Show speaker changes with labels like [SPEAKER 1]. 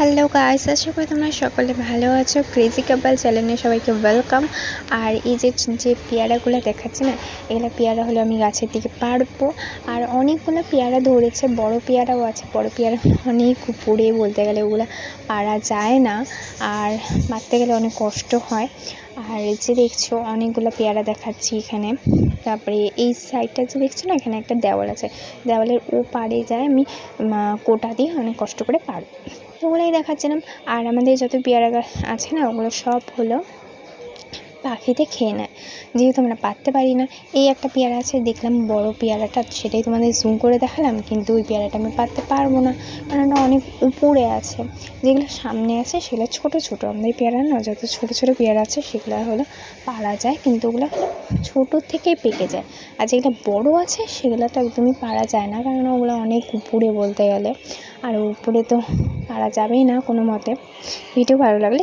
[SPEAKER 1] Hello guys আশা করি তোমরা সকলে ভালো আছো। ক্রেজি কাপাল চ্যানেলে সবাইকে ওয়েলকাম আর এই যে যে পেয়ারাগুলো দেখাচ্ছি না, এগুলো পেয়ারা হলে আমি গাছের দিকে পারব। আর অনেকগুলো পেয়ারা ধরেছে, বড় পেয়ারাও আছে, বড় পেয়ারা অনেক উপরে বলতে গেলে ওগুলো পারা যায় না। আর মারতে গেলে অনেক কষ্ট হয়। আর যে দেখছ, অনেকগুলো পেয়ারা দেখাচ্ছি এখানে। তারপরে এই সাইডটা যে দেখছ না, এখানে একটা দেওয়াল আছে। দেওয়ালের ও পাড়ে যায় আমি কোটা দিয়ে অনেক কষ্ট করে পার। ওগুলোই দেখাচ্ছিলাম। আর আমাদের যত পেয়ারা গাছ আছে না, ওগুলো সব হলো পাখিতে খেয়ে নেয়। যেহেতু আমরা পারতে পারি না, এই একটা পেয়ারা আছে, দেখলাম বড় পেয়ারাটা, সেটাই তোমাদের জুম করে দেখালাম, কিন্তু ওই পেয়ারাটা আমি পারতে পারব না, কারণ ওটা অনেক উপরে আছে। যেগুলো সামনে আছে, সেগুলো ছোট ছোট। আমাদের পেয়ারা না, যত ছোট ছোট পেয়ারা আছে, সেগুলো হলো পারা যায়, কিন্তু ওগুলো হলো ছোটো থেকেই পেকে যায়। আর যেগুলো বড় আছে, সেগুলো তো একদমই পারা যায় না, কারণ ওগুলো অনেক উপরে বলতে গেলে। আর উপরে তো পারা যাবেই না কোনো মতে। ভিডিও ভালো লাগলে